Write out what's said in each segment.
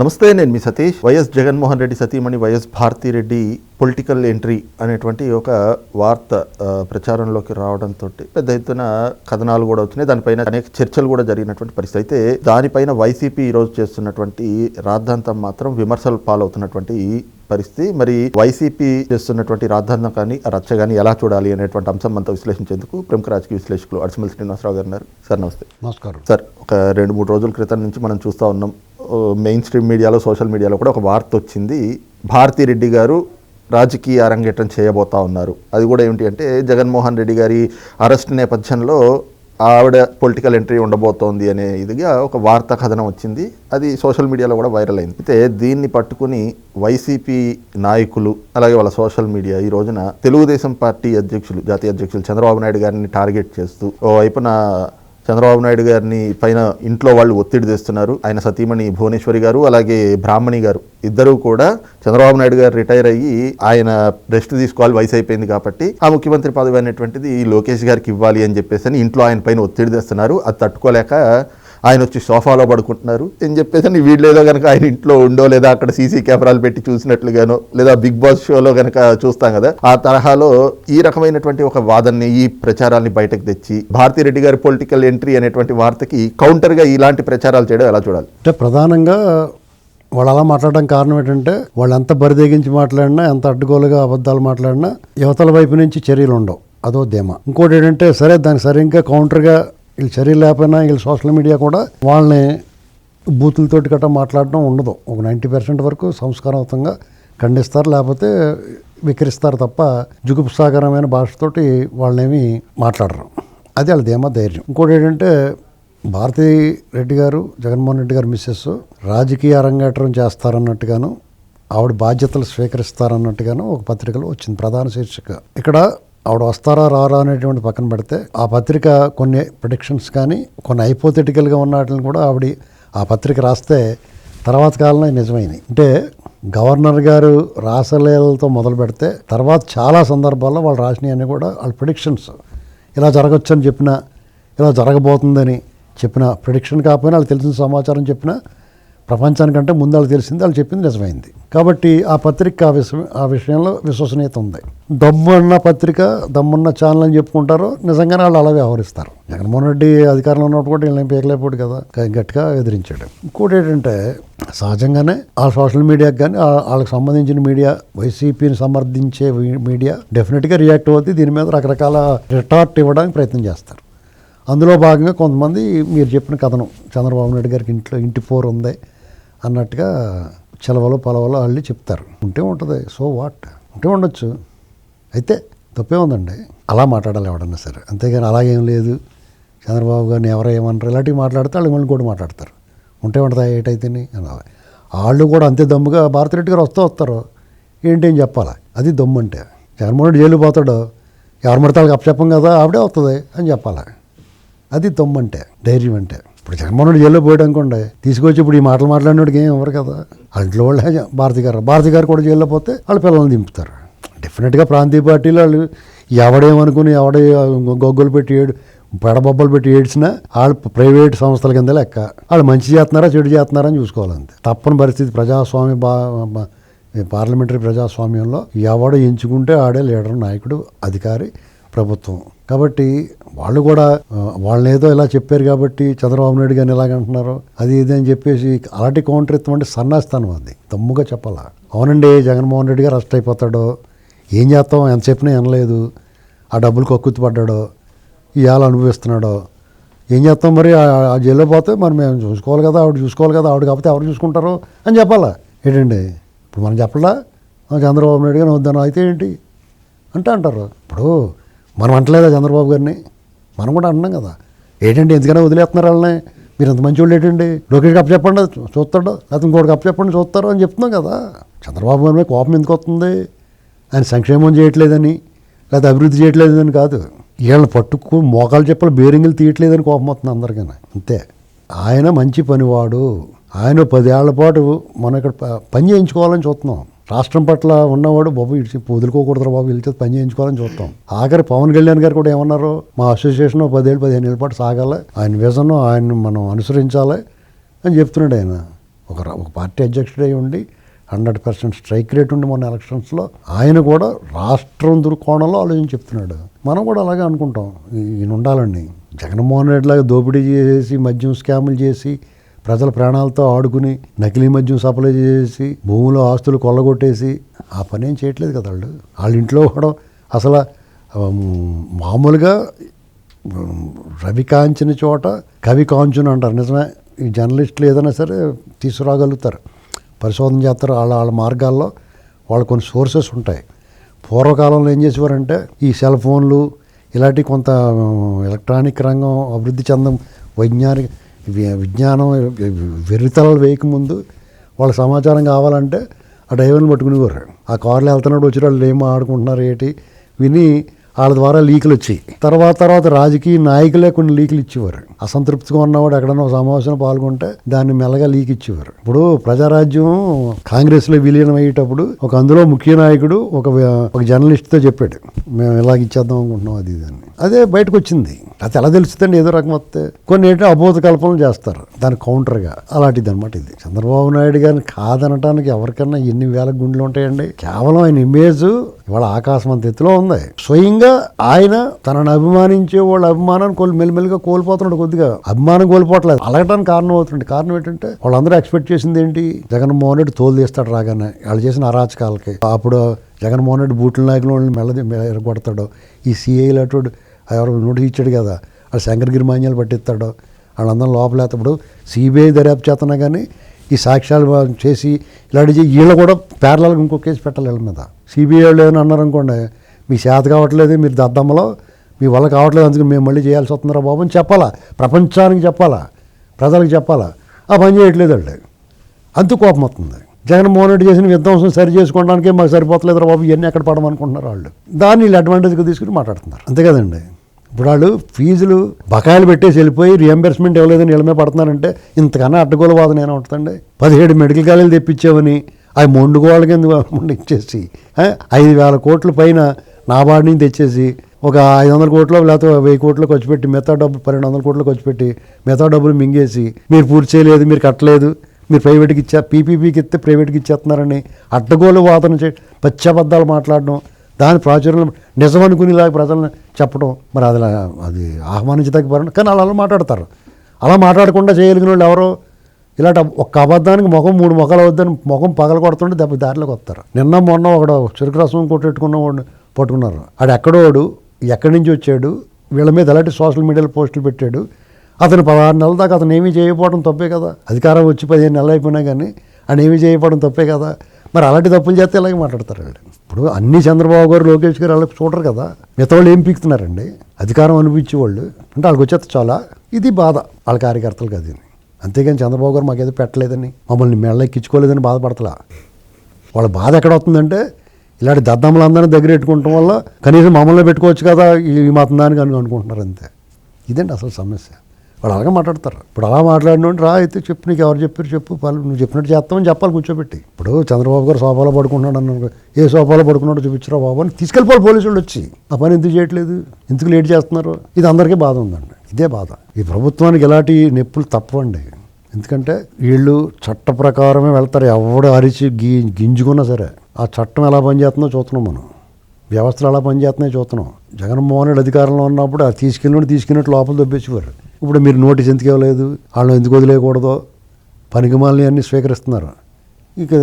నమస్తే నేను మీ సతీష్. వైఎస్ జగన్మోహన్ రెడ్డి సతీమణి వైఎస్ భారతిరెడ్డి పొలిటికల్ ఎంట్రీ అనేటువంటి ఒక వార్త ప్రచారంలోకి రావడంతో పెద్ద ఎత్తున కథనాలు కూడా వచ్చినాయి. దానిపైన అనేక చర్చలు కూడా జరిగినటువంటి పరిస్థితి. అయితే దానిపైన వైసీపీ ఈరోజు చేస్తున్నటువంటి రాద్ధాంతం మాత్రం విమర్శలు పాలవుతున్నటువంటి పరిస్థితి. మరి వైసీపీ చేస్తున్నటువంటి రాద్ధాంతం కానీ రచ్చ కానీ ఎలా చూడాలి అనేటువంటి అంశం మనతో విశ్లేషించేందుకు ప్రముఖ రాజకీయ విశ్లేషకులు అడిసిమల్ శ్రీనివాసరావు గారు ఉన్నారు. సార్ నమస్తే. నమస్కారం. సార్ ఒక రెండు మూడు రోజుల క్రితం నుంచి మనం చూస్తూ ఉన్నాం. మెయిన్ స్ట్రీమ్ మీడియాలో సోషల్ మీడియాలో కూడా ఒక వార్త వచ్చింది. భారతీ రెడ్డి గారు రాజకీయ అరంగేట్రం చేయబోతా ఉన్నారు. అది కూడా ఏమిటి అంటే జగన్మోహన్ రెడ్డి గారి అరెస్ట్ నేపథ్యంలో ఆవిడ పొలిటికల్ ఎంట్రీ ఉండబోతోంది అనే ఇదిగా ఒక వార్తా కథనం వచ్చింది. అది సోషల్ మీడియాలో కూడా వైరల్ అయింది. అయితే దీన్ని పట్టుకుని వైసీపీ నాయకులు అలాగే వాళ్ళ సోషల్ మీడియా ఈ రోజున తెలుగుదేశం పార్టీ అధ్యక్షులు జాతీయ అధ్యక్షులు చంద్రబాబు నాయుడు గారిని టార్గెట్ చేస్తూ ఓ వైపున చంద్రబాబు నాయుడు గారిని పైన ఇంట్లో వాళ్ళు ఒత్తిడి తెస్తున్నారు. ఆయన సతీమణి భువనేశ్వరి గారు అలాగే బ్రాహ్మణి గారు ఇద్దరూ కూడా చంద్రబాబు నాయుడు గారు రిటైర్ అయ్యి ఆయన రెస్ట్ తీసుకోవాలి వయసు అయిపోయింది కాబట్టి ఆ ముఖ్యమంత్రి పదవి అనేటువంటిది లోకేష్ గారికి ఇవ్వాలి అని చెప్పేసి అని ఇంట్లో ఆయన పైన ఒత్తిడి తెస్తున్నారు. అది తట్టుకోలేక ఆయన వచ్చి సోఫాలో పడుకుంటున్నారు. అని చెప్పేసి అని వీళ్ళేదో కనుక ఆయన ఇంట్లో ఉండో లేదా అక్కడ సీసీ కెమెరాలు పెట్టి చూసినట్లుగానో లేదా బిగ్ బాస్ షోలో కనుక చూస్తాం కదా ఆ తరహాలో ఈ రకమైనటువంటి ఒక వాదనని ఈ ప్రచారాన్ని బయటకు తెచ్చి భారతిరెడ్డి గారి పొలిటికల్ ఎంట్రీ అనేటువంటి వార్తకి కౌంటర్గా ఇలాంటి ప్రచారాలు చేయడం ఎలా చూడాలి? అంటే ప్రధానంగా వాళ్ళు అలా మాట్లాడడం కారణం ఏంటంటే వాళ్ళు ఎంత బరిదేగించి మాట్లాడినా ఎంత అడ్డుగోలుగా అబద్ధాలు మాట్లాడినా యువతల వైపు నుంచి చర్యలు ఉండవు అదో ధీమా. ఇంకోటి ఏంటంటే సరే దానికి సరిగ్గా కౌంటర్గా వీళ్ళు చర్యలు లేకపోయినా వీళ్ళు సోషల్ మీడియా కూడా వాళ్ళని బూతులతోటి గట్రా మాట్లాడడం ఉండదు. ఒక నైంటీ పర్సెంట్ వరకు సంస్కారవంతంగా ఖండిస్తారు లేకపోతే వికరిస్తారు తప్ప జుగుప్సాకరమైన భాషతోటి వాళ్ళనేమి మాట్లాడరు. అది వాళ్ళ ధీమా ధైర్యం. ఇంకోటి ఏంటంటే భారతీ రెడ్డి గారు జగన్మోహన్ రెడ్డి గారు మిస్సెస్ రాజకీయ అరంగేట్రం చేస్తారన్నట్టుగాను ఆవిడ బాధ్యతలు స్వీకరిస్తారన్నట్టుగాను ఒక పత్రికలో వచ్చింది ప్రధాన శీర్షిక. ఇక్కడ ఆవిడ వస్తారా రారా అనేటువంటి పక్కన పెడితే ఆ పత్రిక కొన్ని ప్రొడిక్షన్స్ కానీ కొన్ని హైపోథెటికల్గా ఉన్న వాటిని కూడా ఆవిడ ఆ పత్రిక రాస్తే తర్వాత కాలంలో అవి నిజమైనవి. అంటే గవర్నర్ గారు రాసలేలతో మొదలు పెడితే తర్వాత చాలా సందర్భాల్లో వాళ్ళు రాసినవన్నీ కూడా వాళ్ళ ప్రిడిక్షన్స్ ఇలా జరగచ్చు అని చెప్పిన ఇలా జరగబోతుందని చెప్పిన ప్రిడిక్షన్ కాకపోయినా వాళ్ళు తెలిసిన సమాచారం చెప్పిన ప్రపంచానికంటే ముందు వాళ్ళు తెలిసింది వాళ్ళు చెప్పింది నిజమైంది. కాబట్టి ఆ పత్రిక ఆ విషయం ఆ విషయంలో విశ్వసనీయత ఉంది. దమ్మున్న పత్రిక దమ్మున్న ఛానల్ అని చెప్పుకుంటారు నిజంగానే వాళ్ళు అలా వ్యవహరిస్తారు. జగన్మోహన్ రెడ్డి అధికారంలో ఉన్నప్పుడు కూడా వీళ్ళని పీకలేకపోడు కదా గట్టిగా ఎదిరించాడు. ఇంకోటి ఏంటంటే సహజంగానే ఆ సోషల్ మీడియాకి కానీ వాళ్ళకి సంబంధించిన మీడియా వైసీపీని సమర్థించే మీడియా డెఫినెట్గా రియాక్ట్ అవుతుంది దీని మీద రకరకాల రిటార్ట్ ఇవ్వడానికి ప్రయత్నం చేస్తారు. అందులో భాగంగా కొంతమంది మీరు చెప్పిన కథనం చంద్రబాబు నాయుడు గారికి ఇంట్లో ఇంటి పోరు ఉంది. అన్నట్టుగా చెలవలో పొలవలో వాళ్ళు చెప్తారు. ఉంటే ఉంటుంది. సో వాట్ ఉంటే ఉండొచ్చు. అయితే తప్పే ఉందండి. అలా మాట్లాడాలి ఎవడన్నా సరే. అంతేగాని అలాగేం లేదు. చంద్రబాబు గారిని ఎవరో ఏమన్నారు ఇలాంటివి మాట్లాడితే వాళ్ళు మళ్ళీ కూడా మాట్లాడతారు. ఉంటే ఉంటుందా ఏటైతేని? అనాలి వాళ్ళు కూడా అంతే దమ్ముగా భారతిరెడ్డి గారు వస్తూ వస్తారు. ఏంటి అని చెప్పాలి? అది దమ్ము అంటే. జగన్మోహన్ రెడ్డి జైలు పోతాడు. ఎవరు పడితే వాళ్ళకి అప్పచెప్పం కదా ఆవిడే వస్తుంది అని చెప్పాలి? అది దమ్ము అంటే ధైర్యం అంటే. ఇప్పుడు జగన్మోహన్ జైల్లో పోయాడు అనుకోండి తీసుకొచ్చి ఇప్పుడు ఈ మాటలు మాట్లాడినోడికి ఏం ఇవ్వరు కదా? వాళ్ళ ఇంట్లో వాళ్ళే భారతి గారు భారతి గారు కూడా జైల్లో పోతే వాళ్ళ పిల్లల్ని దింపుతారు. డెఫినెట్గా ప్రాంతీయ పార్టీలు వాళ్ళు ఎవడేమనుకుని ఎవడే గొగ్గులు పెట్టి ఏడు పెడబొబ్బలు పెట్టి ఏడ్చినా వాళ్ళు ప్రైవేట్ సంస్థల కింద లెక్క. వాళ్ళు మంచి చేస్తున్నారా చెడు చేస్తున్నారా అని చూసుకోవాలంతే. తప్పని పరిస్థితి ప్రజాస్వామ్య బా బా- పార్లమెంటరీ ప్రజాస్వామ్యంలో ఎవడు ఎంచుకుంటే ఆడే లీడర్ నాయకుడు అధికారి ప్రభుత్వం. కాబట్టి వాళ్ళు కూడా వాళ్ళని ఏదో ఇలా చెప్పారు కాబట్టి చంద్రబాబు నాయుడు గారిని ఎలాగంటున్నారు అది ఇది అని చెప్పేసి అలాంటి కౌంటర్ ఇస్తామంటే సన్నాస్తాను అది. తమ్ముగా చెప్పాలా. అవునండి జగన్మోహన్ రెడ్డి గారు అరెస్ట్ అయిపోతాడో ఏం చేస్తాం ఎంతసేపునే వినలేదు ఆ డబ్బులు కక్కుర్తి పడ్డాడో ఇవాళ అనుభవిస్తున్నాడో ఏం చేస్తాం మరి ఆ జైల్లో పోతే మరి మేము చూసుకోవాలి కదా ఆవిడ చూసుకోవాలి కదా ఆవిడ కాకపోతే ఎవరు చూసుకుంటారు అని చెప్పాలా. ఏంటండి ఇప్పుడు మనం చెప్పలా? చంద్రబాబు నాయుడు గారిని వద్దాను అయితే ఏంటి? అంటే అంటారు. ఇప్పుడు మనం అంటలేదా చంద్రబాబు గారిని? మనం కూడా అంటున్నాం కదా. ఏంటంటే ఎందుకైనా వదిలేస్తున్నారు వాళ్ళని? మీరు ఇంత మంచి వాళ్ళు ఏంటండి? లోకేష్ కప్పు చెప్పండి చూస్తాడు. లేకపోతే ఇంకోటి కప్పు చెప్పండి చూస్తారు అని చెప్తున్నాం కదా. చంద్రబాబు గారి మీద కోపం ఎందుకు వస్తుంది? ఆయన సంక్షేమం చేయట్లేదని లేకపోతే అభివృద్ధి చేయట్లేదని కాదు. వీళ్ళని పట్టుకు మోకాలు చెప్పలు బేరింగులు తీయట్లేదని కోపం వస్తుంది అందరికైనా అంతే. ఆయన మంచి పనివాడు. ఆయన పదేళ్ళ పాటు మనం ఇక్కడ ప- పని చేయించుకోవాలని చూస్తున్నాం. రాష్ట్రం పట్ల ఉన్నవాడు బాబు ఇడిచి వదులుకోకూడదు బాబు వెళ్తే పని చేయించుకోవాలని చూస్తాం. ఆఖరి పవన్ కళ్యాణ్ గారు కూడా ఏమన్నారు మా అసోసియేషన్ పదేళ్ళు పదిహేను ఏళ్ళ పాటు సాగాలి ఆయన విజన్ ఆయన మనం అనుసరించాలి అని చెప్తున్నాడు ఆయన. ఒక ఒక పార్టీ అధ్యక్షుడై ఉండి హండ్రెడ్ పర్సెంట్ స్ట్రైక్ రేట్ ఉండి మొన్న ఎలక్షన్స్లో ఆయన కూడా రాష్ట్రం దృక్కోణంలో ఆలోచించి చెప్తున్నాడు. మనం కూడా అలాగే అనుకుంటాం. ఈయన ఉండాలండి. జగన్మోహన్ రెడ్డి లాగా దోపిడీ చేసి మద్యం స్కాములు చేసి ప్రజల ప్రాణాలతో ఆడుకుని నకిలీ మద్యం సప్లై చేసి భూములు ఆస్తులు కొల్లగొట్టేసి ఆ పని ఏం చేయట్లేదు కదా వాళ్ళు. వాళ్ళ ఇంట్లో కూడా అసలు మామూలుగా రవి కాంచిన చోట కవి కాంచును అంటారు. నిజమే ఈ జర్నలిస్టులు ఏదైనా సరే తీసుకురాగలుగుతారు. పరిశోధన చేస్తారు. వాళ్ళ వాళ్ళ మార్గాల్లో వాళ్ళ కొన్ని సోర్సెస్ ఉంటాయి. పూర్వకాలంలో ఏం చేసేవారంటే ఈ సెల్ ఫోన్లు ఇలాంటి కొంత ఎలక్ట్రానిక్ రంగం అభివృద్ధి చెందం వైజ్ఞానిక విజ్ఞానం వెర్రితలలు వేయకముందు వాళ్ళ సమాచారం కావాలంటే ఆ డ్రైవర్ని పట్టుకునేవారు ఆ కార్లో వెళ్తున్నాడు వచ్చిన వాళ్ళు ఏం ఆడుకుంటున్నారు ఏంటి? విని వాళ్ళ ద్వారా లీకులు వచ్చాయి. తర్వాత తర్వాత రాజకీయ నాయకులే కొన్ని లీకులు ఇచ్చేవారు. అసంతృప్తిగా ఉన్నవాడు ఎక్కడన్నా ఒక సమావేశంలో పాల్గొంటే దాన్ని మెల్లగా లీక్ ఇచ్చేవారు. ఇప్పుడు ప్రజారాజ్యం కాంగ్రెస్లో విలీనం అయ్యేటప్పుడు ఒక అందులో ముఖ్య నాయకుడు ఒక ఒక జర్నలిస్ట్తో చెప్పాడు. మేము ఇలాగ ఇచ్చేద్దాం అనుకుంటున్నాం అది ఇది అని. అదే బయటకు వచ్చింది. అది ఎలా తెలుస్తుందండి? ఏదో రకం వస్తే కొన్ని ఏంటో అబోధ కల్పనలు చేస్తారు. దాని కౌంటర్గా అలాంటిది అనమాట ఇది. చంద్రబాబు నాయుడు గారిని కాదనటానికి ఎవరికన్నా ఎన్ని వేల గుండెలు ఉంటాయండి? కేవలం ఆయన ఇమేజ్ ఇవాళ ఆకాశం అంత ఎత్తులో ఉంది. స్వయంగా ఆయన తనను అభిమానించే వాళ్ళ అభిమానాన్ని కోల్ మెల్లిమెల్లిగా కోల్పోతున్నాడు కొద్దిగా. అభిమానం కోల్పోవట్లేదు. అలగటానికి కారణం అవుతుంది కారణం ఏంటంటే వాళ్ళందరూ ఎక్స్పెక్ట్ చేసింది ఏంటి? జగన్మోహన్ రెడ్డి తోలు తీస్తాడు రాగానే. వాళ్ళు చేసిన అరాచకాలకి. అప్పుడు జగన్మోహన్ రెడ్డి బూట్ల నాయకులు వాళ్ళని మెల్లది ఎరగొడతాడు. ఈ సీఐలు అటు ఎవరు నోటీస్ ఇచ్చాడు కదా వాళ్ళు శంకరగిరి మాన్యాలు పట్టిస్తాడు. వాళ్ళందరం లోపలేతప్పుడు సిబిఐ దర్యాప్తు చేస్తున్నా కానీ ఈ సాక్ష్యాలు చేసి ఇలాంటి వీళ్ళు కూడా పేర్లకి ఇంకో కేసు పెట్టాలి వీళ్ళ మీద. సిబిఐ వాళ్ళు ఏమైనా అన్నారు అనుకోండి మీ చేత కావట్లేదు మీరు దద్దమ్మలో మీ వల్ల కావట్లేదు అందుకని మేము మళ్ళీ చేయాల్సి వస్తుందిరా బాబు అని చెప్పాలా? ప్రపంచానికి చెప్పాలా? ప్రజలకు చెప్పాలా? ఆ పని చేయట్లేదు వాళ్ళు. అంత కోపం వస్తుంది. జగన్మోహన్ రెడ్డి చేసిన విధ్వంసం సరి చేసుకోవడానికే మాకు సరిపోతలేదు బాబు ఇవన్నీ ఎక్కడ పడమనుకుంటున్నారు వాళ్ళు. దాన్ని వీళ్ళు అడ్వాంటేజ్గా తీసుకుని మాట్లాడుతున్నారు. అంతే కదండి. ఇప్పుడు వాళ్ళు ఫీజులు బకాయిలు పెట్టేసి వెళ్ళిపోయి రియంబర్స్మెంట్ ఇవ్వలేదని వీళ్ళ పడుతున్నారంటే ఇంతకన్నా అడ్డగోలు వాదన ఏమైనా ఉంటుందండి. పదిహేడు మెడికల్ కాలేజీలు తెప్పించామని అవి మొండుగోళ్ళ కింద మొండి ఇచ్చేసి? ఐదు వేల కోట్ల పైన నాబార్డు నుంచి తెచ్చేసి ఒక ఐదు వందల కోట్లు లేకపోతే వెయ్యి కోట్లు ఖర్చు పెట్టి మిగతా డబ్బులు పన్నెండు వందల కోట్లు ఖర్చు పెట్టి మిగతా డబ్బులు మింగేసి మీరు పూర్తి చేయలేదు మీరు కట్టలేదు మీరు ప్రైవేట్కి ఇచ్చే పీపీపీకి ఇస్తే ప్రైవేట్కి ఇచ్చేస్తున్నారని అడ్డగోలు వాదన చే పచ్చబద్ధాలు మాట్లాడడం దాని ప్రాచుర్యం నిజం అనుకునేలాగా ప్రజలను చెప్పడం మరి అది అది ఆహ్వానించదగ్గ పని కానీ వాళ్ళు అలా మాట్లాడతారు. అలా మాట్లాడకుండా చేయగలిగిన వాళ్ళు ఎవరో ఇలాంటి ఒక్క అబద్ధానికి ముఖం మూడు ముఖాలు అవుద్దని ముఖం పగల కొడుతుంటే దెబ్బ దారిలోకి వస్తారు. నిన్న మొన్న ఒకడు చెరుకు రసం కొట్టెట్టుకున్న వాడిని పట్టుకున్నారు. ఆడు ఎక్కడోడు ఎక్కడి నుంచి వచ్చాడు వీళ్ళ మీద ఎలాంటి సోషల్ మీడియాలో పోస్టులు పెట్టాడు. అతను పదహారు నెలల దాకా అతను ఏమీ చేయకపోవడం తప్పే కదా. అధికారం వచ్చి పదిహేను నెలలు అయిపోయినా కానీ ఆయన ఏమీ చేయకపోవడం తప్పే కదా. మరి అలాంటి తప్పులు చేస్తే ఇలాగే మాట్లాడతారు వాళ్ళు. ఇప్పుడు అన్ని చంద్రబాబు గారు లోకేష్ గారు వాళ్ళకి చూడరు కదా. మిగతా వాళ్ళు ఏం పీకుతున్నారండి? అధికారం అనిపించే వాళ్ళు. అంటే వాళ్ళకి వచ్చేది చాలా ఇది బాధ. వాళ్ళ కార్యకర్తలకు అది. అంతేగాని చంద్రబాబు గారు మాకేదో పెట్టలేదని మమ్మల్ని మెళ్ళ ఎక్కించుకోలేదని బాధపడతలా. వాళ్ళ బాధ ఎక్కడ వస్తుందంటే ఇలాంటి దద్దమ్మలందరినీ దగ్గర పెట్టుకుంటాం వల్ల కనీసం మమ్మల్ని పెట్టుకోవచ్చు కదా ఈ మతం దానికి అని అనుకుంటున్నారు అంతే. ఇదండి అసలు సమస్య? వాళ్ళు అలాగే మాట్లాడతారు. ఇప్పుడు అలా మాట్లాడినోడు రా అయితే చెప్పు నీకు ఎవరు చెప్పారు చెప్పు వాళ్ళు నువ్వు చెప్పినట్టు చేస్తామని చెప్పాలి కూర్చోబెట్టి. ఇప్పుడు చంద్రబాబు గారు సోఫాలో పడుకున్నాడు అన్నాడు. ఏ సోఫాలో పడుకున్నాడో చూపించరా బాబు అని తీసుకెళ్ళిపోవాలి పోలీసులు వచ్చి. ఆ పని ఎందుకు చేయట్లేదు? ఎందుకు లేట్ చేస్తున్నారు? ఇది అందరికీ బాధ ఉందండి. ఇదే బాధ. ఈ ప్రభుత్వానికి ఇలాంటి నొప్పులు తప్పవండి. ఎందుకంటే వీళ్ళు చట్ట ప్రకారమే వెళ్తారు. ఎవడు అరిచి గి గింజుకున్నా సరే ఆ చట్టం ఎలా పనిచేస్తుందో చూస్తున్నాం మనం. వ్యవస్థలు ఎలా పనిచేస్తున్నాయో చూస్తున్నాం. జగన్మోహన్ రెడ్డి అధికారంలో ఉన్నప్పుడు అది తీసుకెళ్ళినట్టు తీసుకెళ్ళినట్టు లోపల దొబ్బేసేవారు. ఇప్పుడు మీరు నోటీస్ ఎందుకు ఇవ్వలేదు? వాళ్ళని ఎందుకు వదిలేయకూడదో? పనికిమాలని అన్నీ స్వీకరిస్తున్నారు. ఇక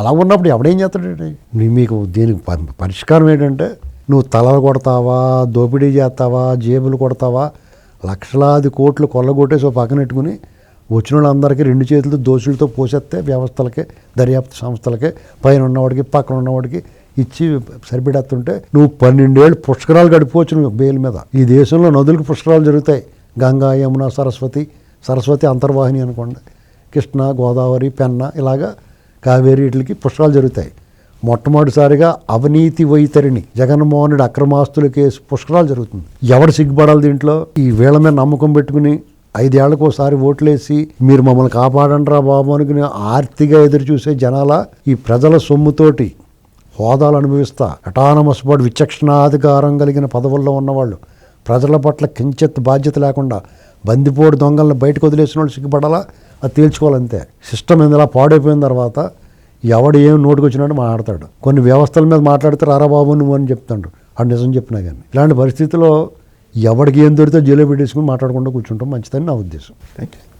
అలా ఉన్నప్పుడు ఎవడేం చేస్తాడు మీకు దీనికి పరిష్కారం ఏంటంటే నువ్వు తలలు కొడతావా దోపిడీ చేస్తావా జేబులు కొడతావా? లక్షలాది కోట్లు కొల్లగొట్టేసి ఓ పక్కన వచ్చిన వాళ్ళందరికీ రెండు చేతులతో దోషులతో పోసేస్తే వ్యవస్థలకి దర్యాప్తు సంస్థలకి పైన ఉన్నవాడికి పక్కన ఉన్నవాడికి ఇచ్చి సరిపెడేస్తుంటే నువ్వు పన్నెండేళ్ళు పుష్కరాలు గడిపోవచ్చు నువ్వు బెయిల్ మీద. ఈ దేశంలో నదులకు పుష్కరాలు జరుగుతాయి. గంగా యమున సరస్వతి సరస్వతి అంతర్వాహిని అనుకోండి. కృష్ణ గోదావరి పెన్న ఇలాగా కావేరి వీటికి పుష్కరాలు జరుగుతాయి. మొట్టమొదటిసారిగా అవినీతి వైతరిని జగన్మోహనుడు అక్రమాస్తుల కేసు పుష్కరాలు జరుగుతుంది. ఎవరు సిగ్గుపడాలి దీంట్లో? ఈ వీళ్ళ మీద నమ్మకం పెట్టుకుని ఐదేళ్ళకు ఒకసారి ఓట్లేసి మీరు మమ్మల్ని కాపాడండిరా బాబు అనుకుని ఆర్తిగా ఎదురు చూసే జనాల ఈ ప్రజల సొమ్ముతోటి హోదాలు అనుభవిస్తా అటానమస్ బోర్డు విచక్షణాధికారం కలిగిన పదవుల్లో ఉన్నవాళ్ళు. ప్రజల పట్ల కించెత్ బాధ్యత లేకుండా బందిపోడు దొంగలను బయటకు వదిలేసిన వాళ్ళు సిగ్గుపడాలా? అది తేల్చుకోవాలంతే. సిస్టమ్ ఇందులా పాడైపోయిన తర్వాత ఎవడు ఏం నోటికి వచ్చినట్టు మాట్లాడతాడు. కొన్ని వ్యవస్థల మీద మాట్లాడితే రారా బాబు నువ్వు అని చెప్తాడు. అది నిజం చెప్పినా కానీ ఇలాంటి పరిస్థితిలో ఎవడికి ఏం దొరికితే జైలు పెట్టేసుకుని మాట్లాడకుండా కూర్చుంటాం మంచిదని నా ఉద్దేశం. Thank you